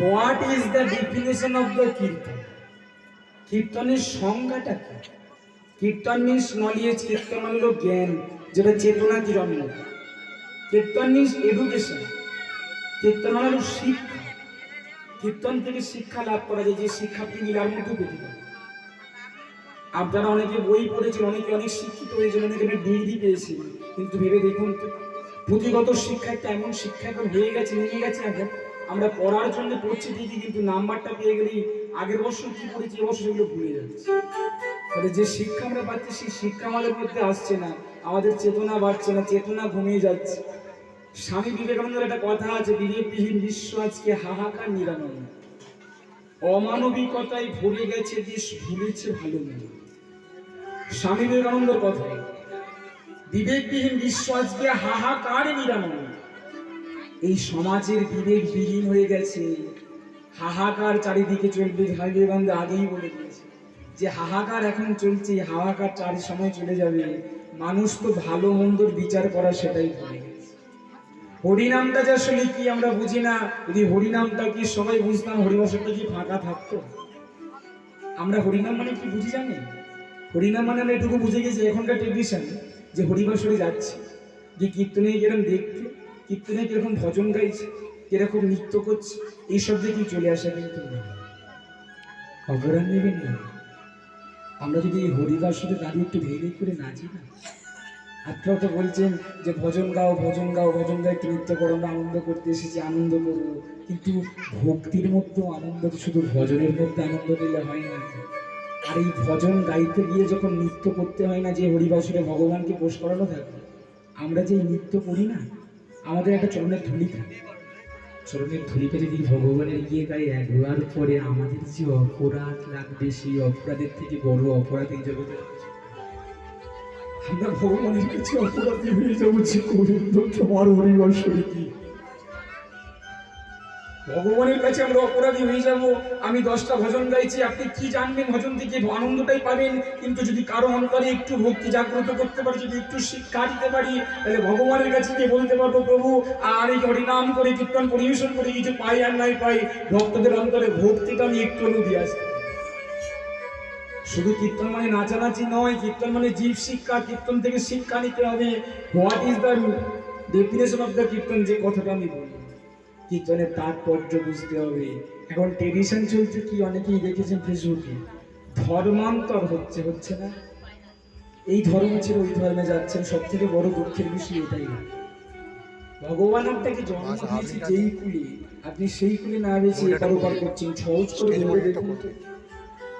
What is the definition of the kirtan কীর্তনের সংজ্ঞাটা কি কীর্তন মিন্স নলেজ কীর্তন হলো জ্ঞান যেটা চেতনা কিরণ্য কীর্তন মিন্স এডুকেশন কীর্তন হলো শিক্ষা কীর্তন থেকে শিক্ষা লাভ করা যায় যে শিক্ষা আপনি লীলার মধ্যে পেতে পারেন আপনারা অনেকে বই পড়েছেন, অনেকে অনেক শিক্ষিত হয়েছেন, অনেকে ডিগ্রি পেয়েছেন, কিন্তু ভেবে দেখুন পুঁথিগত শিক্ষা একটা এমন শিক্ষা এখন হয়ে গেছে নেমে গেছে এখন আমরা পড়ার জন্য পড়ছি ঠিকই, কিন্তু নাম্বারটা পেয়ে গেলেই আগের বছর কি পড়েছি এবছর সেগুলো ভুলে যাচ্ছে। তাহলে যে শিক্ষা আমরা পাচ্ছি, সেই শিক্ষা আমাদের মধ্যে আসছে না। আমাদের চেতনা বাড়ছে না, চেতনা ঘুমিয়ে যাচ্ছে। স্বামী বিবেকানন্দের একটা কথা আছে, বিবেকবিহীন বিশ্ব আজকে হাহাকার নিরানন্দ অমানবিকতায় ভরে গেছে দেশ, ভুলেছে ভালো মন্দ। স্বামী বিবেকানন্দের কথা বিবেকবিহীন বিশ্ব আজকে হাহাকার নিরানন্দ এই সমাজের বিবেক বিহীন হয়ে গেছে। হাহাকার চারিদিকে চলবে বিবেকানন্দ আগেই বলে দিয়েছে। যে হাহাকার এখন চলছে হাহাকার চারি সময় চলে যাবে। মানুষ তো ভালো মন্দর বিচার করা সেটাই ভুলে গেছে। হরিনামটা যে আসলে কি আমরা বুঝি না। যদি হরিনামটা কি সবাই বুঝতাম হরিবাসরটা কি ফাঁকা থাকতো? আমরা হরিনাম মানে কি বুঝি জানি? হরিনাম মানে আমরা এটুকু বুঝে গেছি এখনকার টেলিভিশন যে হরিবাসরে যাচ্ছে। যে কীর্তনে কীরকম দেখতে কীর্তনে কীরকম ভজন গাইছে, কীরকম নৃত্য করছে, এইসব দেখে চলে আসা কিন্তু না। অপরাধ নেবেন না। আমরা যদি এই হরিবাসরে দাঁড়িয়ে একটু ভেঙে করে নাচি না? আপনারা তো বলছেন যে ভজন গাও ভজন গাও ভজন গাও, একটু নৃত্য করো, আমরা আনন্দ করতে এসেছি, আনন্দ করব। কিন্তু ভক্তির মধ্যেও আনন্দ শুধু ভজনের মধ্যে আনন্দ নিলে হয় না। আর এই ভজন গাইতে গিয়ে যখন নৃত্য করতে হয় না, যে হরিবাসরে ভগবানকে পোষ করানো থাকে, আমরা যে নৃত্য করি না আমাদের একটা চরণের ধুলি চরণের পেলে যদি ভগবানের গিয়ে গায়ে একবার পরে আমাদের যে অপরাধ লাগবে, সেই অপরাধের থেকে বড় অপরাধ এই জগতে। আমরা ভগবানের কাছে অপরাধী হয়ে যাব যে করুন তোমার হরিবাসরে কি ভগবানের কাছে আমরা অপরাধী হয়ে যাব। আমি দশটা ভজন গাইছি, আপনি কি জানবেন? ভজন থেকে আনন্দটাই পাবেন? কিন্তু যদি কারও অন্তরে একটু ভক্তি জাগ্রত করতে পারি, যদি একটু শিক্ষা দিতে পারি, তাহলে ভগবানের কাছে গিয়ে বলতে পারব, প্রভু, আর এই হরিনাম করে, কীর্তন পরিবেশন করে কিছু পাই আর নাই পাই, ভক্তদের অন্তরে ভক্তিটা আমি একটু দিয়ে আসি। শুধু কীর্তন মানে নাচানাচি নয়, কীর্তন মানে জীব শিক্ষা, কীর্তন থেকে শিক্ষা নিতে হবে। What is the definition of the kirtan যে কথাটা আমি বলি কীর্তনের তাৎপর্য বুঝতে হবে? এখন টেলিভিশন চলছে কি? অনেকেই দেখেছেন ফেসবুকে। ধর্মান্তর হচ্ছে হচ্ছে না? এই ধর্ম ছেড়ে ওই ধর্মে যাচ্ছেন সব থেকে বড় দুঃখের বিষয় এটাই। ভগবান আপনাকে জন্ম দিয়েছে যেই কুলে। আপনি সেই কুলে না এপার ওপার করছেন সহজ করে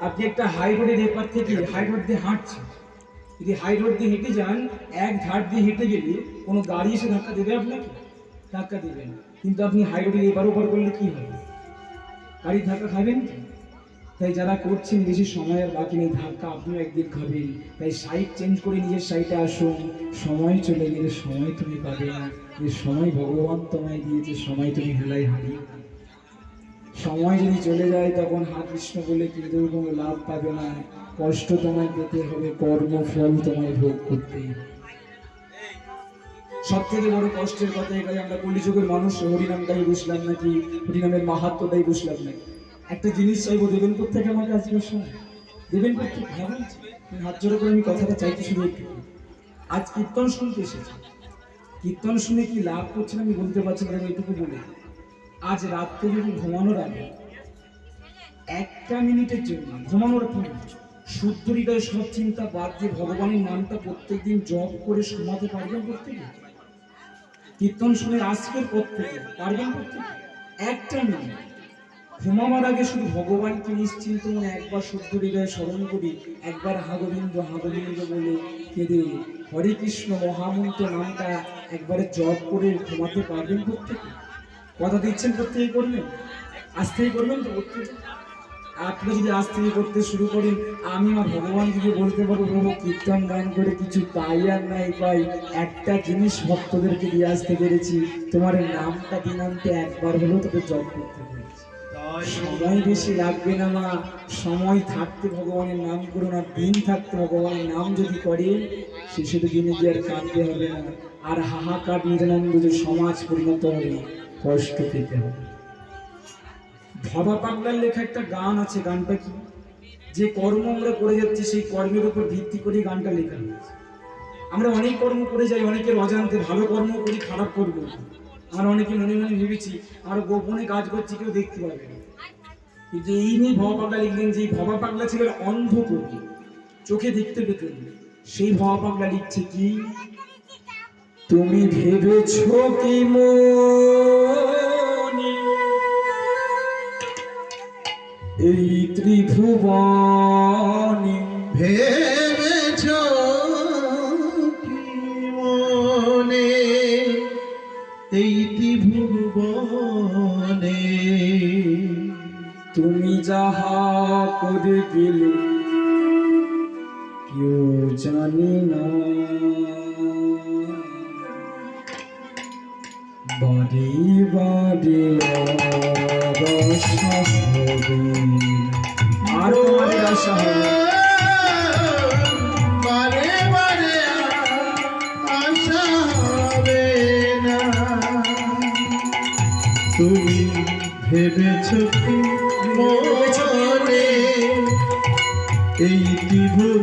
আপনি একটা হাই রোডের এপার থেকে হাই রোড দিয়ে হাঁটছেন। যদি হাই রোড দিয়ে হেঁটে যান এক ধার দিয়ে হেঁটে গেলে কোনো গাড়ি এসে ধাক্কা দেবে আপনাকে? ধাক্কা দেবে না। কিন্তু আপনি হাই এবার ওপার করলে কি হবে? গাড়ির ধাক্কা খাবেন? তাই যারা করছেন বেশি সময় আর বাকি নেই, ধাক্কা আপনিও একদিন খাবেন। তাই সাইড চেঞ্জ করে নিজের সাইডে আসুন। সময় চলে গেলে সময় তুমি পাবে। না যে সময় ভগবান তোমায় দিয়েছে, সময় তুমি হেলায় হারিয়ে সময় যদি চলে যায়, তখন হা কৃষ্ণ বলে কিন্তু কোনো লাভ পাবে না। কষ্ট তোমায় পেতে হবে, কর্মফল তোমায় ভোগ করতে। সব থেকে বড় কষ্টের কথা এখানে আমরা কলিযুগের মানুষ, হরিনামটাই বুঝলাম নাকি? হরিনামের মাহাত্মটাই বুঝলাম নাকি? একটা জিনিস চাইব, দেবেন থেকে আমাকে কাছে সময় দেবেন করতে হ্যাঁ হাত জোড়ো করে আমি কথাটা চাইতে শুধু একটু আজ কীর্তন শুনতে এসেছি। কীর্তন শুনে কি লাভ করছেন আমি বলতে পারছি না, আমি এটুকু বলে। আজ রাত্রে যদি ঘুমানোর আগে একটা মিনিটের জন্য, ঘুমানোর পরে শুদ্ধ হৃদয় সব চিন্তা বাদ দিয়ে ভগবানের নামটা প্রত্যেকদিন জপ করে শোনাতে পারবেন প্রত্যেকে? কীর্তন শুনে আজকের পর থেকে পারবেন প্রত্যেকে? একটা মিনিট ঘুমাবার আগে শুধু ভগবানকে নিশ্চিন্ত মনে একবার শুদ্ধ হৃদয়ে স্মরণ করি, একবার হাগবিন্দ হাগবিন্দ বলে কেঁদে হরে কৃষ্ণ, মহামন্ত্র নামটা একবারে জপ করে ঘুমাতে পারবেন প্রত্যেকে? কথা দিচ্ছেন প্রত্যেকে করবেন? আজ থেকে করবেন তো প্রত্যেকে? আপনি যদি আজ থেকে করতে শুরু করেন, আমি আমার ভগবানকে বলতে পারব, প্রভু, কীর্তন গান করে কিছু পাই আর নাই পাই। একটা জিনিস ভক্তদেরকে দিয়ে আসতে পেরেছি। তোমার নামটা দিনান্তে একবার হলেও তোকে জপ করতে পেরেছি। সময় বেশি লাগবে না মা। সময় থাকতে ভগবানের নাম করো না। দিন থাকতে ভগবানের নাম যদি করে সে শুধু দিনে গিয়ে আর কাঁদতে হবে না। আর হাহাকার নিরানন্দ যে সমাজ পরিণত হবে, কষ্ট পেতে হবে। ভবা পাগলার লেখা একটা গান আছে, গানটা কি? যে কর্ম আমরা করে যাচ্ছি, সেই কর্মের উপর ভিত্তি করে গানটা লেখা হয়েছে। আমরা অনেক কর্ম করে যাই, অনেকের অজান্তে ভালো কর্ম করি, খারাপ কর্ম আমরা অনেকে মনে মনে ভেবেছি আমরা গোপনে কাজ করছি, কেউ দেখতে পাবে না। কিন্তু এই নিয়ে ভবা পাগলা লিখলেন যে ভবা পাগলা ছিলেন অন্ধ কবি চোখে দেখতে পেতেন সেই ভবা পাগলা লিখছে কি? তুমি ভেবেছ কি মনি এই ত্রিভুবনে। ভেবেছ মনে? এই ত্রিভুবনে তুমি যাহা করে গেলে কেউ জানি না। বাড়ি বাড়ি আর তোমাদের আশা হবে তুমি ভেবেছ কি মনে এই ত্রিভুবনে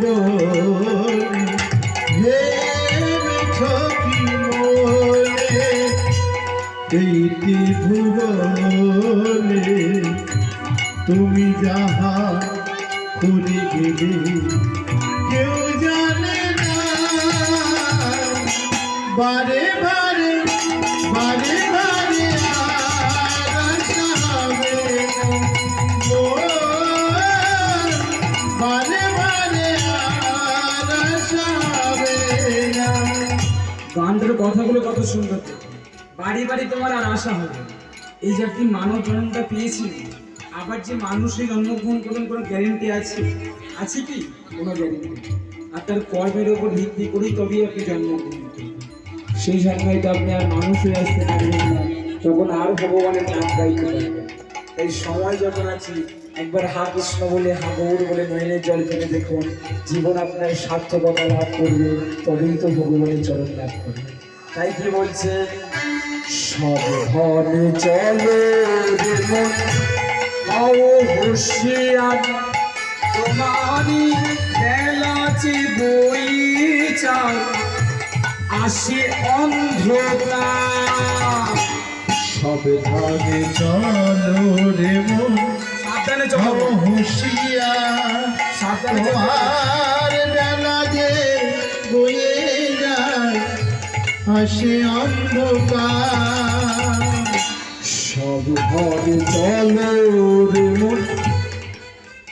এই ত্রিভুবনে তুমি যাহা করে গেলে, কেউ জানে বারে বারে বারে বারে বারে কথাগুলো কত সুন্দর। বাড়ি বাড়ি তোমার আর আশা হবে এই যে আপনি মানব জন্মটা পেয়েছিলেন আবার যে মানুষের জন্মগ্রহণ করবেন কোনো গ্যারেন্টি আছে? আছে কি? কোনো গ্যারেন্টি আর তার কর্মের ওপর ভিত্তি করেই তবেই আপনি জন্মগ্রহণ করবেন সেই সময় তো আপনি আর মানুষ হয়ে আসতে পারবেন না। তখন আর ভগবানের নাম গাইতে পারবেন তাই সময় যখন আছে, একবার হা কৃষ্ণ বলে, হা গৌর বলে নয়নের জল ফেলে দেখুন। জীবন আপনার সার্থকতা লাভ করবে, তবেই তো ভগবানের চরণ লাভ করবে। তাই কি বলছে? সাবধানে চলো রে হও হুঁশিয়ার। খেলা যে বই চাও আসে অন্ধকার। সাবধানে চলো রে মন। সাবধানে চলো। হুশিয়ার। সাবধানে চলো। আসে অন্ধকার। সব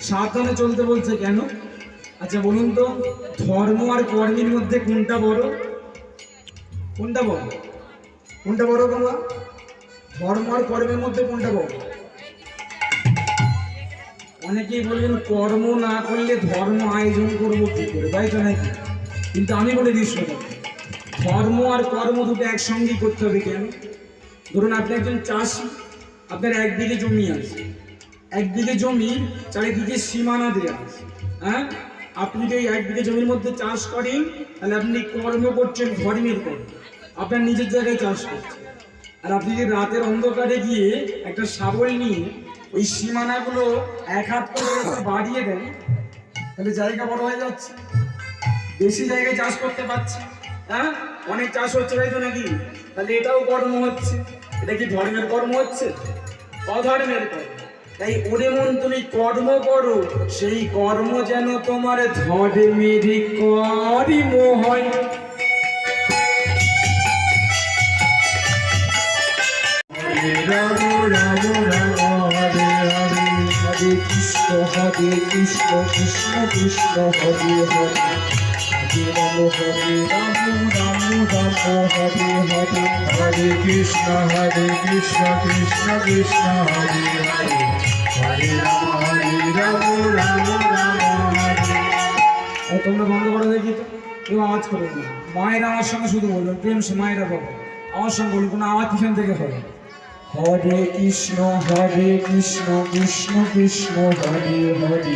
সাবধানে চলতে বলছে কেন? আচ্ছা বলুন তো, ধর্ম আর কর্মের মধ্যে কোনটা বড়? কোনটা বড়? কোনটা বড় বাবা ধর্ম আর কর্মের মধ্যে কোনটা বড়? অনেকেই বলবেন, কর্ম না করলে ধর্ম আয়োজন করব কি করে? তাই তো নাকি? কিন্তু আমি বলে দিই ধর্ম আর কর্ম দুটো একসঙ্গেই করতে হবে কেন? ধরুন আপনি একজন চাষি, আপনার এক বিঘে জমি আছে। এক বিঘে জমি চারিদিকে সীমানা দেওয়া আছে হ্যাঁ? আপনি যদি এক বিঘে জমির মধ্যে চাষ করেন, তাহলে আপনি কর্ম করছেন ধর্মের কর্ম আপনার নিজের জায়গায় চাষ করছেন। আর আপনি যদি রাতের অন্ধকারে গিয়ে একটা শাবল নিয়ে ওই সীমানাগুলো এক হাত করে বাড়িয়ে দেন, তাহলে জায়গা বড় হয়ে যাচ্ছে। বেশি জায়গায় চাষ করতে পারছি হ্যাঁ? অনেক চাষ হচ্ছে তাই তো নাকি? তাহলে এটাও কর্ম হচ্ছে। এটা কি ধর্মের কর্ম হচ্ছে? অধর্মের কর্ম। তাই ওরে মন, তুমি কর্ম করো। সেই কর্ম যেন তোমার ধর্মের কর্ম হয় রাম রাম রাম, হরে হরে হরে কৃষ্ণ হরে কৃষ্ণ কৃষ্ণ কৃষ্ণ, হরে হরে। হরে হরে হরে কৃষ্ণ কৃষ্ণ কৃষ্ণ হরে হরে হরে রাম হরে রাম রাম রাম হরে তোমরা বন্ধ করে দেখি তো। কেউ আওয়াজ করবে না মায়ের আমার সঙ্গে শুধু বলবেন প্রেম সে মায়েরা বাবা আমার সঙ্গে বলুন, কোনো আওয়াজ পিছন থেকে হবে। হরে কৃষ্ণ হরে কৃষ্ণ কৃষ্ণ কৃষ্ণ হরে হরে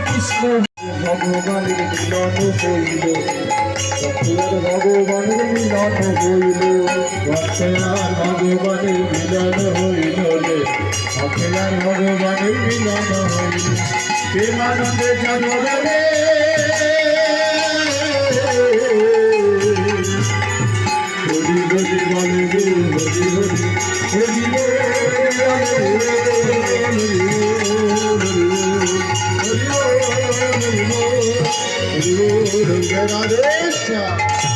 কৃষ্ণ ভগবানের মিলন হইল ভগবানের মিলন হইল ভক্তের ভগবানের মিলন হইল রে ভগবানের মিলন হইল প্রেমানন্দে জগরে হরি হরি বলে হরি হরি হরি হরি হরি হরি হরি